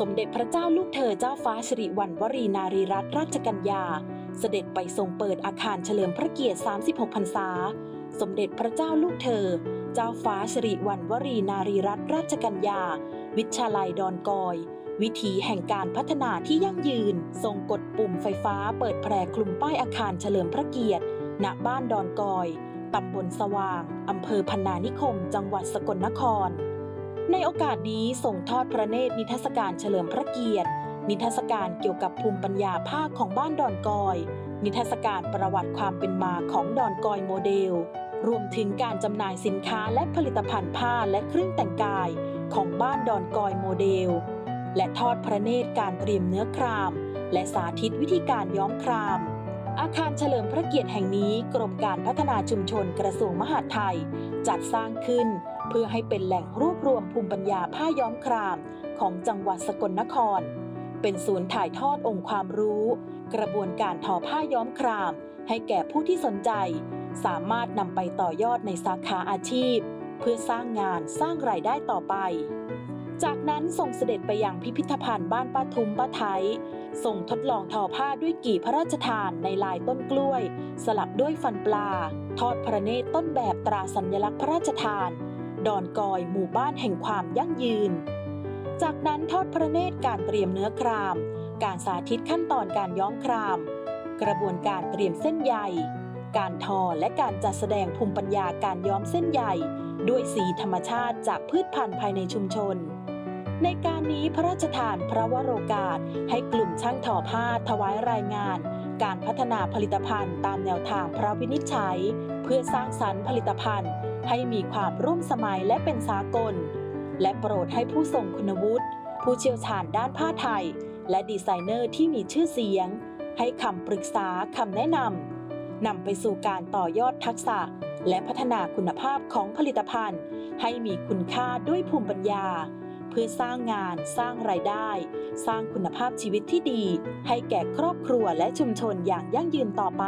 สมเด็จพระเจ้าลูกเธอเจ้าฟ้าสิริวัณวรีนารีรัตนราชกัญญา เสด็จไปทรงเปิดอาคารเฉลิมพระเกียรติ 36 พรรษา สมเด็จพระเจ้าลูกเธอ เจ้าฟ้าสิริวัณวรีนารีรัตนราชกัญญา วิชาลัยดอนกอย วิถีแห่งการพัฒนาที่ยั่งยืน ทรงกดปุ่มไฟฟ้าเปิดแผ่คลุมป้ายอาคารเฉลิมพระเกียรติ ณ บ้านดอนกอย ตำบลสว่าง อำเภอพนานิคม จังหวัดสกลนคร ในโอกาสนี้ส่งทอดพระเนตรนิทรรศการเฉลิมพระเกียรติ นิทรรศการเกี่ยวกับภูมิปัญญาภาคของบ้านดอนกอย นิทรรศการประวัติความเป็นมาของดอนกอยโมเดล รวมถึงการจำหน่ายสินค้าและผลิตภัณฑ์ผ้าและเครื่องแต่งกายของบ้านดอนกอยโมเดล และทอดพระเนตรการเตรียมเนื้อคราม และสาธิตวิธีการย้อมคราม อาคารเฉลิมพระเกียรติแห่งนี้กรมการพัฒนาชุมชนกระทรวงมหาดไทย จัดสร้างขึ้น เพื่อให้เป็นแหล่งรวบรวมภูมิปัญญาผ้าย้อมคราม ของจังหวัดสกลนคร เป็นศูนย์ถ่ายทอดองค์ความรู้ กระบวนการทอผ้าย้อมคราม ให้แก่ผู้ที่สนใจ สามารถนำไปต่อยอดในสาขาอาชีพ เพื่อสร้างงานสร้างรายได้ต่อไป จากนั้นส่งเสด็จไปยังพิพิธภัณฑ์บ้านป้าทุมป้าไทยส่งทดลองทอผ้าด้วยกี่พระราชทานในลายต้นกล้วย สลับด้วยฟันปลา ทอดพระเนตรต้นแบบตราสัญลักษณ์พระราชทาน ดอนกอยหมู่บ้านแห่งความยั่งยืน จากนั้นทอดพระเนตรการเตรียมเนื้อคราม การสาธิตขั้นตอนการย้อมคราม กระบวนการเตรียมเส้นใยการทอและการจัดแสดงภูมิปัญญาการย้อมเส้นใยด้วยสีธรรมชาติจากพืชพันธุ์ภายในชุมชน ในการนี้พระราชทานพระวโรกาส ให้กลุ่มช่างทอผ้าถวายรายงาน การพัฒนาผลิตภัณฑ์ตามแนวทางพระวินิจฉัย เพื่อสร้างสรรค์ผลิตภัณฑ์ ให้มีความร่วมสมัยและเป็นสากล และโปรดให้ผู้ทรงคุณวุฒิผู้เชี่ยวชาญด้านผ้าไทย และดีไซเนอร์ที่มีชื่อเสียง ให้คำปรึกษาคำแนะนำนำไปสู่การต่อยอดทักษะ และพัฒนาคุณภาพของผลิตภัณฑ์ ให้มีคุณค่าด้วยภูมิปัญญา พื่อสร้างงาน สร้างรายได้ สร้างคุณภาพชีวิตที่ดี ให้แก่ครอบครัวและชุมชนอย่างยั่งยืนต่อไป